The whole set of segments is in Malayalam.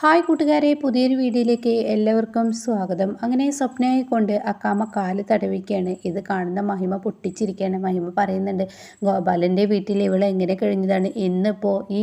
ഹായ് കൂട്ടുകാരെ പുതിയൊരു വീഡിയോയിലേക്ക് എല്ലാവർക്കും സ്വാഗതം. അങ്ങനെ സ്വപ്നയെ കൊണ്ട് അക്കാമ കാൽ തടവിക്കുകയാണ് ഇത് കാണുന്ന മഹിമ പൊട്ടിച്ചിരിക്കുകയാണ്. മഹിമ പറയുന്നുണ്ട് ഗോപാലന്റെ വീട്ടിൽ ഇവളെ എങ്ങനെ കഴിഞ്ഞതാണ്? ഇന്നിപ്പോൾ ഈ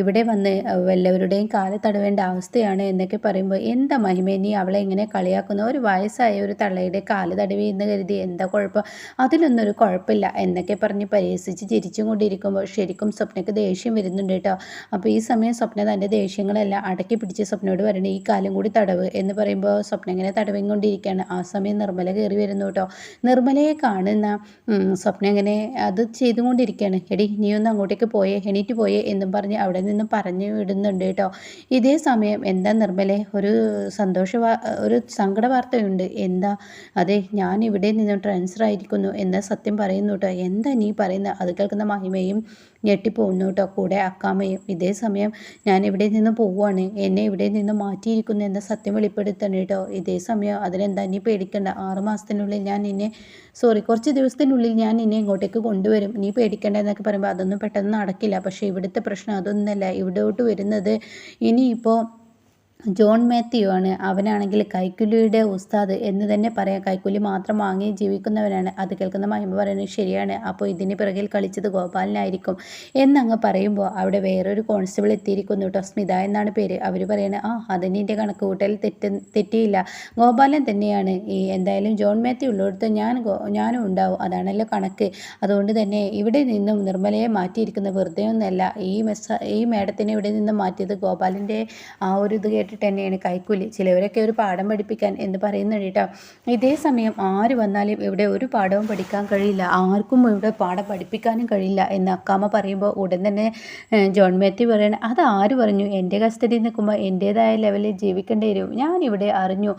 ഇവിടെ വന്ന് എല്ലാവരുടെയും കാൽ തടവേണ്ട അവസ്ഥയാണ് എന്നൊക്കെ പറയുമ്പോൾ എന്താ മഹിമ നീ അവളെ എങ്ങനെ കളിയാക്കുന്ന? ഒരു വയസ്സായ ഒരു തള്ളയുടെ കാൽ തടവി എന്ന് കരുതി എന്താ കുഴപ്പം? അതിലൊന്നും ഒരു കുഴപ്പമില്ല എന്നൊക്കെ പറഞ്ഞ് പരിഹസിച്ച് ചിരിച്ചും കൊണ്ടിരിക്കുമ്പോൾ ശരിക്കും സ്വപ്നയ്ക്ക് ദേഷ്യം വരുന്നുണ്ട് കേട്ടോ. അപ്പോൾ ഈ സമയം സ്വപ്ന തന്റെ ദേഷ്യങ്ങളെല്ലാം അടക്കി പിടിച്ച് സ്വപ്നയോട് പറയണേ ഈ കാലം കൂടി തടവ് എന്ന് പറയുമ്പോൾ സ്വപ്നം ഇങ്ങനെ തടവിക്കൊണ്ടിരിക്കുകയാണ് ആ സമയം നിർമ്മല കയറി വരുന്നു കേട്ടോ. നിർമ്മലയെ കാണുന്ന സ്വപ്നം ഇങ്ങനെ അത് ചെയ്തുകൊണ്ടിരിക്കുകയാണ് എടി നീ ഒന്ന് അങ്ങോട്ടേക്ക് പോയേ എണീറ്റ് പോയേ എന്നും പറഞ്ഞ് അവിടെ നിന്ന് പറഞ്ഞു വിടുന്നുണ്ട് കേട്ടോ. ഇതേ സമയം എന്താ നിർമ്മല? ഒരു സന്തോഷ ഒരു സങ്കട വാർത്തയുണ്ട്. എന്താ? അതെ ഞാൻ ഇവിടെ നിന്ന് ട്രാൻസ്ഫർ ആയിരിക്കുന്നു എന്ന് സത്യം പറയുന്നു കേട്ടോ. എന്താ നീ പറയുന്നത് അത് കേൾക്കുന്ന മഹിമയും ഞെട്ടിപ്പോകുന്നു കേട്ടോ. കൂടെ അക്കാമയും ഇതേ സമയം ഞാൻ ഇവിടെ നിന്ന് പോവുകയാണ്. എന്നെ ഇവിടെ നിന്ന് മാറ്റിയിരിക്കുന്നു എന്ന സത്യം വെളിപ്പെടുത്തണം കേട്ടോ. ഇതേ സമയം അതിനെന്താ നീ പേടിക്കണ്ട. ആറു മാസത്തിനുള്ളിൽ ഞാൻ നിന്നെ സോറി കുറച്ച് ദിവസത്തിനുള്ളിൽ ഞാൻ നിന്നെ ഇങ്ങോട്ടേക്ക് കൊണ്ടുവരും. നീ പേടിക്കണ്ട എന്നൊക്കെ പറയുമ്പോൾ അതൊന്നും പെട്ടെന്ന് നടക്കില്ല. പക്ഷേ ഇവിടുത്തെ പ്രശ്നം അതൊന്നുമല്ല. ഇവിടോട്ട് വരുന്നത് ഇനിയിപ്പോൾ ജോൺ മാത്യു ആണ് അവനാണെങ്കിൽ കൈക്കുലിയുടെ ഉസ്താദ് എന്ന് തന്നെ പറയാം. കൈക്കുലി മാത്രം വാങ്ങി ജീവിക്കുന്നവനാണ്. അത് കേൾക്കുന്ന മഹിമ പറയുന്നത് ശരിയാണ്. അപ്പോൾ ഇതിന് പിറകിൽ കളിച്ചത് ഗോപാലനായിരിക്കും. എന്നങ്ങ് പറയുമ്പോൾ അവിടെ വേറൊരു കോൺസ്റ്റബിൾ എത്തിയിരിക്കുന്നു കേട്ടോ. സ്മിത എന്നാണ് പേര്. അവർ പറയുന്നത് ആ അതിന്റെ കണക്ക് കൂട്ടൽ തെറ്റ് തെറ്റിയില്ല. ഗോപാലൻ തന്നെയാണ്. ഈ എന്തായാലും ജോൺ മാത്യു ഉള്ളിടത്ത് ഞാൻ ഞാനും ഉണ്ടാവും. അതാണല്ലോ കണക്ക്. അതുകൊണ്ട് തന്നെ ഇവിടെ നിന്നും നിർമ്മലയെ മാറ്റിയിരിക്കുന്ന വെറുതെ ഒന്നല്ല ഈ മെസ്സ ഈ മേഡത്തിനെ ഇവിടെ നിന്നും മാറ്റിയത് ഗോപാലിന്റെ ആ ഒരു ഇത് കേട്ടിട്ട് തന്നെയാണ് കൈക്കൂലി. ചിലവരൊക്കെ ഒരു പാഠം പഠിപ്പിക്കാൻ എന്ന് പറയുന്നുണ്ട് കേട്ടോ. ഇതേ സമയം ആര് വന്നാലും ഇവിടെ ഒരു പാഠവും പഠിക്കാൻ കഴിയില്ല. ആർക്കും ഇവിടെ പാഠം പഠിപ്പിക്കാനും കഴിയില്ല എന്ന് അക്കാമ്മ പറയുമ്പോൾ ഉടൻ തന്നെ ജോൺ മാത്യു പറയണം അത് ആര് പറഞ്ഞു? എന്റെ കസ്റ്റഡിയിൽ നിൽക്കുമ്പോൾ എന്റേതായ ലെവലിൽ ജീവിക്കേണ്ടി വരും. ഇവിടെ അറിഞ്ഞു.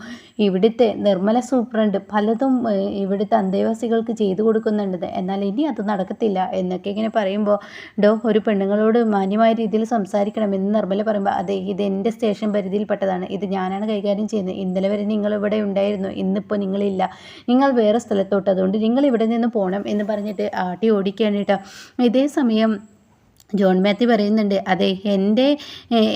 ഇവിടുത്തെ നിർമ്മല സൂപ്രണ്ട് പലതും ഇവിടുത്തെ അന്തേവാസികൾക്ക് ചെയ്തു കൊടുക്കുന്നുണ്ട്. എന്നാൽ ഇനി അത് നടക്കത്തില്ല എന്നൊക്കെ ഇങ്ങനെ പറയുമ്പോൾ ഡോ ഒരു പെണ്ണുങ്ങളോട് മാന്യമായ രീതിയിൽ സംസാരിക്കണം എന്ന് നിർമ്മല പറയുമ്പോൾ അതെ ഇത് എന്റെ സ്റ്റേഷൻ പരിധിയിൽ പരിധിയിൽപ്പെട്ടതാണ് ഇത് ഞാനാണ് കൈകാര്യം ചെയ്യുന്നത്. ഇന്നലെ വരെ നിങ്ങൾ ഇവിടെ ഉണ്ടായിരുന്നു. ഇന്നിപ്പോൾ നിങ്ങളില്ല. നിങ്ങൾ വേറെ സ്ഥലത്തോട്ട്. അതുകൊണ്ട് നിങ്ങൾ ഇവിടെ നിന്ന് പോകണം എന്ന് പറഞ്ഞിട്ട് ആട്ടി ഓടിക്കുകയാണ് കേട്ടോ. ഇതേ സമയം ജോൺ മാത്യു പറയുന്നുണ്ട് അതെ എന്റെ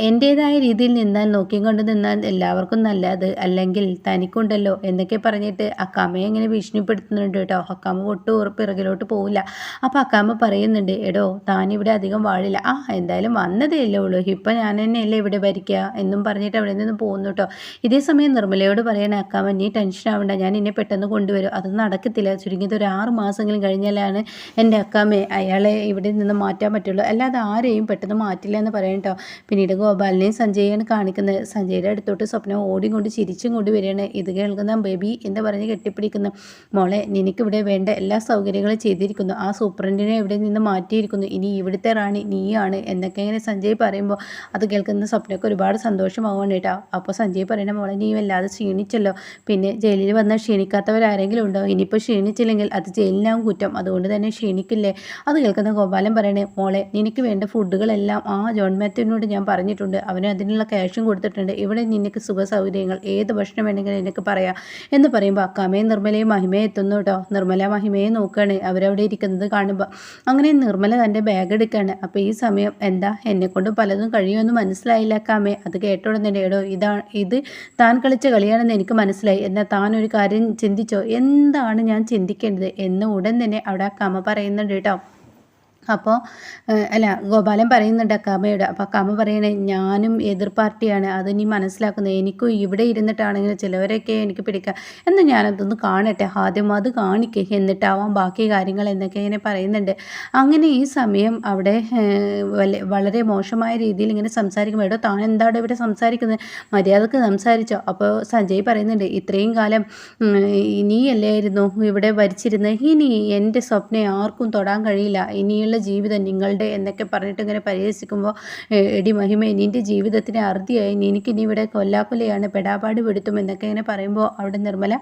എന്റേതായ രീതിയിൽ നിന്നാൽ നോക്കിക്കൊണ്ട് നിന്നാൽ എല്ലാവർക്കും നല്ലത്. അല്ലെങ്കിൽ തനിക്കുണ്ടല്ലോ എന്നൊക്കെ പറഞ്ഞിട്ട് അക്കാമയെ ഇങ്ങനെ ഭീഷണിപ്പെടുത്തുന്നുണ്ട് കേട്ടോ. അക്കാമ ഒട്ടും പിറകിലോട്ട് പോവില്ല. അപ്പോൾ അക്കാമ പറയുന്നുണ്ട് എടോ താനിവിടെ അധികം വാഴില്ല ആ എന്തായാലും വന്നതേ അല്ലേ ഉള്ളൂ. ഇപ്പം ഞാൻ തന്നെയല്ലേ ഇവിടെ ഭരിക്കുക എന്നും പറഞ്ഞിട്ട് അവിടെ നിന്ന് പോകുന്നു കേട്ടോ. ഇതേ സമയം നിർമ്മലയോട് പറയണേ അക്കാമ നീ ടെൻഷൻ ആവണ്ട. ഞാൻ എന്നെ പെട്ടെന്ന് കൊണ്ടുവരും. അത് നടക്കത്തില്ല. ചുരുങ്ങിയത് ഒരു ആറ് മാസമെങ്കിലും കഴിഞ്ഞാലാണ് എന്റെ അക്കാമയെ അയാളെ ഇവിടെ നിന്ന് മാറ്റാൻ പറ്റുള്ളൂ. അല്ല അല്ലാതെ ആരെയും പെട്ടെന്ന് മാറ്റില്ല എന്ന് പറയാം കേട്ടോ പിന്നീട് ഗോപാലിനെയും സഞ്ജയാണ് കാണിക്കുന്നത്. സഞ്ജയുടെ അടുത്തോട്ട് സ്വപ്നം ഓടി കൊണ്ട് ചിരിച്ചും കൊണ്ട് വരികയാണ്. ഇത് കേൾക്കുന്ന ബേബി എന്ന് പറഞ്ഞ് കെട്ടിപ്പിടിക്കുന്നു? മോളെ നിനക്കിവിടെ വേണ്ട എല്ലാ സൗകര്യങ്ങളും ചെയ്തിരിക്കുന്നു. ആ സൂപ്രണ്ടിനെ ഇവിടെ നിന്ന് മാറ്റിയിരിക്കുന്നു. ഇനി ഇവിടുത്തെ റാണി നീയാണ് എന്നൊക്കെ ഇങ്ങനെ സഞ്ജയ് പറയുമ്പോൾ അത് കേൾക്കുന്ന സ്വപ്നമൊക്കെ ഒരുപാട് സന്തോഷമാവാണ് കേട്ടോ അപ്പോൾ സഞ്ജയ് പറയണ മോളെ നീ വല്ലാതെ ക്ഷീണിച്ചല്ലോ. പിന്നെ ജയിലിൽ വന്നാൽ ക്ഷീണിക്കാത്തവരാരെങ്കിലും ഉണ്ടോ? ഇനിയിപ്പോൾ ക്ഷീണിച്ചില്ലെങ്കിൽ അത് ജയിലിനാവും കുറ്റം. അതുകൊണ്ട് തന്നെ ക്ഷീണിക്കില്ലേ? അത് കേൾക്കുന്ന ഗോപാലൻ പറയണേ മോളെ നിനക്ക് എനിക്ക് വേണ്ട ഫുഡുകളെല്ലാം ആ ജോൺ മാത്യുവിനോട് ഞാൻ പറഞ്ഞിട്ടുണ്ട്. അവന് അതിനുള്ള ക്യാഷും കൊടുത്തിട്ടുണ്ട്. ഇവിടെ നിനക്ക് സുഖ സൗകര്യങ്ങൾ ഏത് ഭക്ഷണം വേണമെങ്കിലും എനിക്ക് പറയാം എന്ന് പറയുമ്പോൾ അക്കാമയും നിർമ്മലയും മഹിമയെ എത്തുന്നു കേട്ടോ നിർമ്മല മഹിമയെ നോക്കുകയാണ് അവരവിടെ ഇരിക്കുന്നത് കാണുമ്പോൾ അങ്ങനെ നിർമ്മല തന്റെ ബാഗ് എടുക്കുകയാണ് അപ്പോൾ ഈ സമയം എന്താ? എന്നെക്കൊണ്ട് പലതും കഴിയുമെന്ന് മനസ്സിലായില്ല അക്കാമേ. അത് കേട്ടോടുന്നുണ്ട് എടോ ഇതാ ഇത് താൻ കളിച്ച കളിയാണെന്ന് എനിക്ക് മനസ്സിലായി. എന്നാൽ താൻ ഒരു കാര്യം ചിന്തിച്ചോ? എന്താണ് ഞാൻ ചിന്തിക്കേണ്ടത്? എന്ന് ഉടൻ തന്നെ അവിടെ അക്കാമ പറയുന്നുണ്ട് കേട്ടോ അപ്പോൾ അല്ല ഗോപാലൻ പറയുന്നുണ്ട് അക്കാമയോട്. അപ്പോൾ അക്കാമ പറയണേ ഞാനും എതിർ പാർട്ടിയാണ്. അത് നീ മനസ്സിലാക്കുന്നത് എനിക്കും ഇവിടെ ഇരുന്നിട്ടാണെങ്കിൽ ചിലവരൊക്കെ എനിക്ക് പിടിക്കാം. എന്ന് ഞാനതൊന്ന് കാണട്ടെ ആദ്യം അത് കാണിക്കേ എന്നിട്ടാവാം ബാക്കി കാര്യങ്ങൾ എന്നൊക്കെ ഇങ്ങനെ പറയുന്നുണ്ട്. അങ്ങനെ ഈ സമയം അവിടെ വളരെ മോശമായ രീതിയിൽ ഇങ്ങനെ സംസാരിക്കുമ്പോൾ എടോ താൻ എന്താണ് ഇവിടെ സംസാരിക്കുന്നത്? മര്യാദയ്ക്ക് സംസാരിച്ചോ. അപ്പോൾ സഞ്ജയ് പറയുന്നുണ്ട് ഇത്രയും കാലം നീ അല്ലായിരുന്നു ഇവിടെ ഭരിച്ചിരുന്നത്? ഇനി എന്റെ സ്വപ്നം ആർക്കും തൊടാൻ കഴിയില്ല. ഇനിയുള്ള നിങ്ങളുടെ ജീവിതം നിങ്ങളുടെ എന്നൊക്കെ പറഞ്ഞിട്ട് ഇങ്ങനെ പരിഹസിക്കുമ്പോൾ എടി മഹിമ നിന്റെ ജീവിതത്തിന് അറുതിയായി. എനിക്കിനി ഇവിടെ കൊല്ലാക്കൊലയാണ് പെടാപാട് പെടുത്തും എന്നൊക്കെ ഇങ്ങനെ പറയുമ്പോൾ അവിടെ നിർമ്മല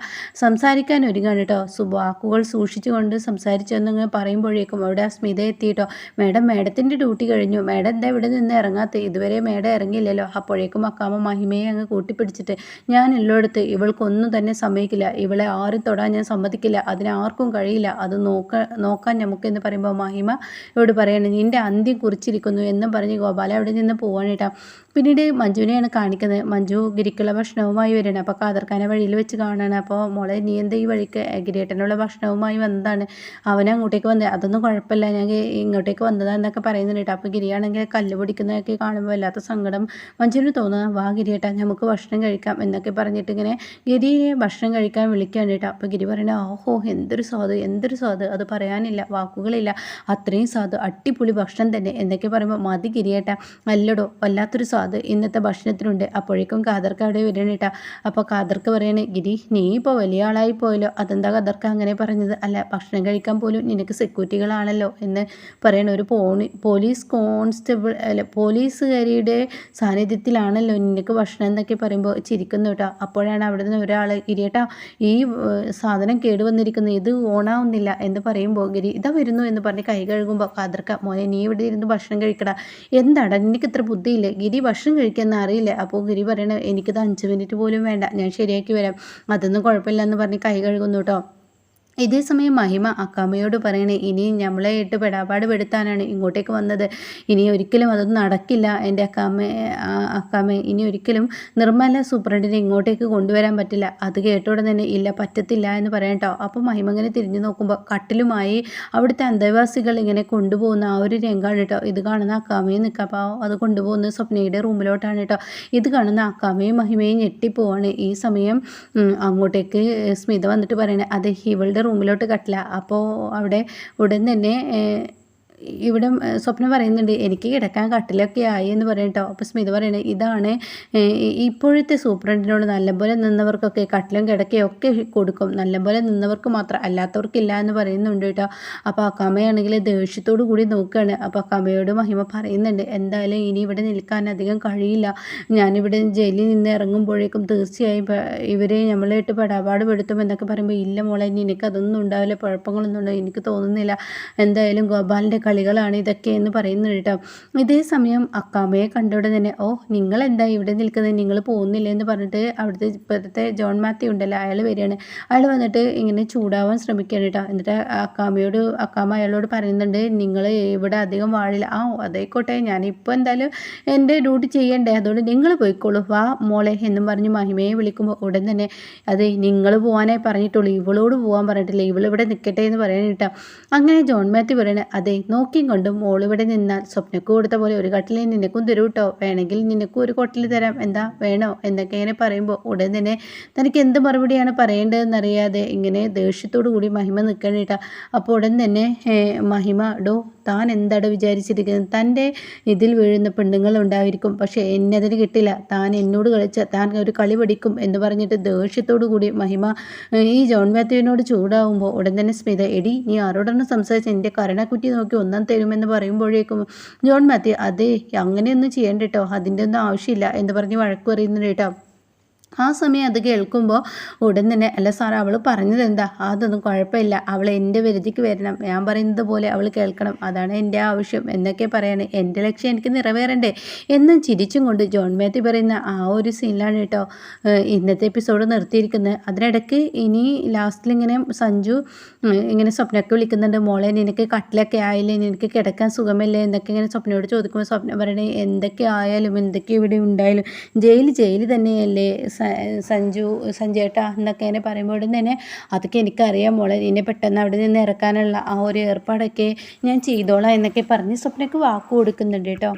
സംസാരിക്കാൻ ഒരുങ്ങാണ് കേട്ടോ. വാക്കുകൾ സൂക്ഷിച്ചുകൊണ്ട് സംസാരിച്ചെന്നിങ്ങനെ പറയുമ്പോഴേക്കും അവിടെ ആ സ്മിത എത്തിയിട്ടോ. മേഡം മേഡത്തിന്റെ ഡ്യൂട്ടി കഴിഞ്ഞു. മേഡം എന്താ ഇവിടെ നിന്ന് ഇറങ്ങാത്ത? ഇതുവരെ മേഡം ഇറങ്ങിയില്ലല്ലോ. അപ്പോഴേക്കും അക്കാമ മഹിമയെ അങ്ങ് കൂട്ടിപ്പിടിച്ചിട്ട് ഞാൻ എല്ലായിടത്ത് ഇവൾക്കൊന്നും തന്നെ സമ്മതിക്കില്ല. ഇവളെ ആരും തൊടാൻ ഞാൻ സമ്മതിക്കില്ല. അതിനാർക്കും കഴിയില്ല. അത് നോക്ക നോക്കാൻ നമുക്ക് എന്ന് പറയുമ്പോൾ മഹിമ ഇവരോട് പറയുകയാണെങ്കിൽ നിന്റെ അന്ത്യം കുറിച്ചിരിക്കുന്നു എന്നും പറഞ്ഞ് ഗോപാല അവിടെ നിന്ന് പോവാണ് കേട്ടോ. പിന്നീട് മഞ്ജുവിനെയാണ് കാണിക്കുന്നത്. മഞ്ജു ഗിരിക്കുള്ള ഭക്ഷണവുമായി വരികയാണ്. അപ്പോൾ കാതർക്കാനെ വഴിയിൽ വെച്ച് കാണുകയാണ് അപ്പോൾ മോളെ നീ എന്താ ഈ വഴിക്ക്? ഗിരിയേട്ടനുള്ള ഭക്ഷണവുമായി വന്നതാണ്. അവൻ അങ്ങോട്ടേക്ക് വന്നത് അതൊന്നും കുഴപ്പമില്ല. ഞാൻ ഇങ്ങോട്ടേക്ക് വന്നതാന്നൊക്കെ പറയുന്നുണ്ട് അപ്പോൾ ഗിരിയാണെങ്കിൽ കല്ല് പിടിക്കുന്നതൊക്കെ കാണുമ്പോൾ വല്ലാത്ത സങ്കടം മഞ്ജുവിന് തോന്നുന്നത് വാ ഗിരിയേട്ടാ നമുക്ക് ഭക്ഷണം കഴിക്കാം എന്നൊക്കെ പറഞ്ഞിട്ട് ഇങ്ങനെ ഗിരിയെ ഭക്ഷണം കഴിക്കാൻ വിളിക്കുകയാണ് കേട്ടോ. അപ്പോൾ ഗിരി പറയണ ഓഹോ എന്തൊരു സ്വാദ് എന്തൊരു സ്വാദ് അത് പറയാനില്ല. വാക്കുകളില്ല. അത്രയും സ്വാദ് അടിപൊളി ഭക്ഷണം തന്നെ എന്നൊക്കെ പറയുമ്പോൾ മതി ഗിരിയേട്ടാ. അല്ലടോ വല്ലാത്തൊരു സ്വാദ് ഇന്നത്തെ ഭക്ഷണത്തിനുണ്ട്. അപ്പോഴേക്കും കാതർക്ക് അവിടെ വരണം കേട്ടാ അപ്പോൾ കാതർക്ക് പറയണേ ഗിരി നീ ഇപ്പോൾ വലിയ ആളായി പോയല്ലോ. അതെന്താ കാതർക്ക് അങ്ങനെ പറഞ്ഞത്? അല്ല ഭക്ഷണം കഴിക്കാൻ പോലും നിനക്ക് സെക്യൂരിറ്റികളാണല്ലോ. എന്ന് പറയണ ഒരു പോണി പോലീസ് കോൺസ്റ്റബിൾ അല്ല പോലീസുകാരിയുടെ സാന്നിധ്യത്തിലാണല്ലോ നിനക്ക് ഭക്ഷണം എന്നൊക്കെ പറയുമ്പോൾ ചിരിക്കുന്നു കേട്ടോ അപ്പോഴാണ് അവിടെ നിന്ന് ഒരാൾ ഗിരിയേട്ടാ ഈ സാധനം കേടുവന്നിരിക്കുന്നു ഇത് ഓണാവുന്നില്ല. എന്ന് പറയുമ്പോൾ ഗിരി ഇതാ വരുന്നു. എന്ന് പറഞ്ഞ് കൈ കഴുകുമ്പോൾ കാതർക്ക മോനെ നീ ഇവിടെ ഇരുന്ന് ഭക്ഷണം കഴിക്കടാ. എന്താടാ നിനക്ക് ഇത്ര ബുദ്ധിയില്ലേ? ഗിരി ഭക്ഷണം കഴിക്കാമെന്ന് അറിയില്ല. അപ്പോൾ ഗിരി പറയണേ എനിക്കിത് അഞ്ച് മിനിറ്റ് പോലും വേണ്ട. ഞാൻ ശരിയാക്കി വരാം. അതൊന്നും കുഴപ്പമില്ല എന്ന് പറഞ്ഞ് കൈ കഴുകുന്നു കേട്ടോ ഇതേ സമയം മഹിമ അക്കാമയോട് പറയണേ ഇനി നമ്മളെ ഇട്ട് പെടാപാട് പെടുത്താനാണ് ഇങ്ങോട്ടേക്ക് വന്നത്. ഇനി ഒരിക്കലും അതൊന്നും നടക്കില്ല. എന്റെ അക്കാമ അക്കാമ ഇനി ഒരിക്കലും നിർമ്മല സൂപ്രണ്ടിനെ ഇങ്ങോട്ടേക്ക് കൊണ്ടുവരാൻ പറ്റില്ല. അത് കേട്ടോടെ തന്നെ ഇല്ല പറ്റത്തില്ല എന്ന് പറയട്ടോ അപ്പോൾ മഹിമ ഇങ്ങനെ തിരിഞ്ഞു നോക്കുമ്പോൾ കട്ടിലുമായി അവിടുത്തെ അന്തേവാസികൾ ഇങ്ങനെ കൊണ്ടുപോകുന്ന ആ ഒരു രംഗമാണ് കേട്ടോ ഇത് കാണുന്ന അക്കാമയും നിൽക്കപ്പോൾ അത് കൊണ്ടുപോകുന്നത് സ്വപ്നയുടെ റൂമിലോട്ടാണ് കേട്ടോ ഇത് കാണുന്ന അക്കാമയും മഹിമയും ഞെട്ടിപ്പോവാണ്. ഈ സമയം അങ്ങോട്ടേക്ക് സ്മിത വന്നിട്ട് പറയണേ അത് ഇവളുടെ റൂമിലോട്ട് കട്ടില്ല അപ്പോൾ അവിടെ ഉടൻ തന്നെ ഇവിടെ സ്വപ്നം പറയുന്നുണ്ട് എനിക്ക് കിടക്കാൻ കട്ടിലൊക്കെ ആയി എന്ന് പറയട്ടോ അപ്പോൾ സ്മിത പറയുന്നത് ഇതാണ് ഇപ്പോഴത്തെ സൂപ്രണ്ടിനോട് നല്ലപോലെ നിന്നവർക്കൊക്കെ കട്ടിലും കിടക്കയും ഒക്കെ കൊടുക്കും. നല്ലപോലെ നിന്നവർക്ക് മാത്രം അല്ലാത്തവർക്കില്ല എന്ന് പറയുന്നുണ്ട് കേട്ടോ. അപ്പോൾ അക്കാമയാണെങ്കിൽ ദേഷ്യത്തോടു കൂടി നോക്കുകയാണ് അപ്പോൾ അക്കാമയോട് മഹിമ പറയുന്നുണ്ട് എന്തായാലും ഇനി ഇവിടെ നിൽക്കാൻ അധികം കഴിയില്ല. ഞാനിവിടെ ജയിലിൽ നിന്ന് ഇറങ്ങുമ്പോഴേക്കും തീർച്ചയായും ഇവരെ നമ്മളായിട്ട് പെടാപാട് പെടുത്തും എന്നൊക്കെ പറയുമ്പോൾ ഇല്ല മോളെ ഇനി എനിക്കതൊന്നും ഉണ്ടാവില്ല കുഴപ്പങ്ങളൊന്നും ഉണ്ടാവില്ല എനിക്ക് തോന്നുന്നില്ല. എന്തായാലും ഗോപാലിന്റെ കളികളാണ് ഇതൊക്കെ എന്ന് പറയുന്നത് കേട്ടോ ഇതേ സമയം അക്കാമയെ കണ്ടോടെ തന്നെ ഓ നിങ്ങൾ എന്താ ഇവിടെ നിൽക്കുന്നത് നിങ്ങൾ പോകുന്നില്ല? എന്ന് പറഞ്ഞിട്ട് അവിടുത്തെ ഇപ്പോഴത്തെ ജോൺ മാത്യു ഉണ്ടല്ലോ അയാൾ വരികയാണ്. അയാൾ വന്നിട്ട് ഇങ്ങനെ ചൂടാവാൻ ശ്രമിക്കുകയാണ് കേട്ടോ എന്നിട്ട് അക്കാമയോട് അക്കാമ അയാളോട് പറയുന്നുണ്ട് നിങ്ങൾ ഇവിടെ അധികം വാഴില്ല. ആ അതേക്കോട്ടെ ഞാനിപ്പോൾ എന്തായാലും എന്റെ ഡ്യൂട്ടി ചെയ്യണ്ടേ. അതുകൊണ്ട് നിങ്ങൾ പോയിക്കോളൂ. വാ മോളെ എന്നും പറഞ്ഞ് മഹിമയെ വിളിക്കുമ്പോൾ ഉടൻ തന്നെ അതെ നിങ്ങൾ പോകാനേ പറഞ്ഞിട്ടുള്ളൂ. ഇവളോട് പോകാൻ പറഞ്ഞിട്ടില്ല. ഇവളിവിടെ നിൽക്കട്ടെ എന്ന് പറയാൻ കേട്ടോ അങ്ങനെ ജോൺ മാത്യു പറയണേ അതെ നോക്കിയും കൊണ്ടും മോളിവിടെ നിന്നാൽ സ്വപ്നക്ക് കൊടുത്ത പോലെ ഒരു കട്ടിൽ നിനക്കും തരൂ കേട്ടോ വേണമെങ്കിൽ നിനക്കും ഒരു കൊട്ടിൽ തരാം. എന്താ? വേണോ? എന്നൊക്കെ ഇങ്ങനെ പറയുമ്പോൾ ഉടൻ തന്നെ തനിക്ക് എന്ത് മറുപടിയാണ് പറയേണ്ടതെന്നറിയാതെ ഇങ്ങനെ ദേഷ്യത്തോടു കൂടി മഹിമ നിൽക്കണേട്ടാ. അപ്പോൾ ഉടൻ തന്നെ മഹിമ ഡോ താൻ എന്താണ് വിചാരിച്ചിരിക്കുന്നത് തന്റെ ഇതിൽ വീഴുന്ന പെണ്ണുങ്ങൾ ഉണ്ടായിരിക്കും. പക്ഷേ എന്നെ അതിന് കിട്ടില്ല. താൻ എന്നോട് കളിച്ച താൻ ഒരു കളി പഠിക്കും എന്ന് പറഞ്ഞിട്ട് ദേഷ്യത്തോടു കൂടി മഹിമ ഈ ജോൺ മാത്യുവിനോട് ചൂടാവുമ്പോൾ ഉടൻ തന്നെ സ്മിത എടി നീ ആരോടാണ് സംസാരിച്ച്? എന്റെ കരണക്കുറ്റി നോക്കി ഒന്നാം തരുമെന്ന് പറയുമ്പോഴേക്കും ജോൺ മാത്യു അതെ അങ്ങനെയൊന്നും ചെയ്യേണ്ട കേട്ടോ അതിന്റെ ഒന്നും ആവശ്യമില്ല എന്ന് പറഞ്ഞ് വഴക്ക് പറയുന്നുണ്ട് കേട്ടോ ആ സമയം അത് കേൾക്കുമ്പോൾ ഉടൻ തന്നെ അല്ല സാർ അവൾ പറഞ്ഞത് എന്താ അതൊന്നും കുഴപ്പമില്ല. അവൾ എന്റെ വരുതിക്ക് വരണം. ഞാൻ പറയുന്നത് പോലെ അവൾ കേൾക്കണം. അതാണ് എന്റെ ആവശ്യം. എന്നൊക്കെ പറയാണ്. എന്റെ ലക്ഷ്യം എനിക്ക് നിറവേറണ്ടേ? എന്നും ചിരിച്ചും കൊണ്ട് ജോൺ മാത്യു പറയുന്ന ആ ഒരു സീനിലാണ് കേട്ടോ ഇന്നത്തെ എപ്പിസോഡ് നിർത്തിയിരിക്കുന്നത്. അതിനിടയ്ക്ക് ഇനി ലാസ്റ്റിൽ ഇങ്ങനെ സഞ്ജു ഇങ്ങനെ സ്വപ്നമൊക്കെ വിളിക്കുന്നുണ്ട്. മോളെ നിനക്ക് കട്ടിലൊക്കെ ആയില്ലേ? നിനക്ക് കിടക്കാൻ സുഖമല്ലേ? എന്നൊക്കെ ഇങ്ങനെ സ്വപ്നയോട് ചോദിക്കുമ്പോൾ സ്വപ്നം പറയണേ എന്തൊക്കെ ആയാലും എന്തൊക്കെ ഇവിടെ ഉണ്ടായാലും ജയിൽ ജയിൽ തന്നെയല്ലേ? സഞ്ജു സഞ്ജേട്ടാ എന്നൊക്കെ ഇങ്ങനെ പറയുമ്പോൾ തന്നെ അതൊക്കെ എനിക്കറിയാം മോളെ നിന്നെ പെട്ടെന്ന് അവിടെ നിന്ന് ഇറക്കാനുള്ള ആ ഒരു ഏർപ്പാടൊക്കെ ഞാൻ ചെയ്തോളാം എന്നൊക്കെ പറഞ്ഞ് സ്വപ്നയ്ക്ക് വാക്ക് കൊടുക്കുന്നുണ്ട് കേട്ടോ.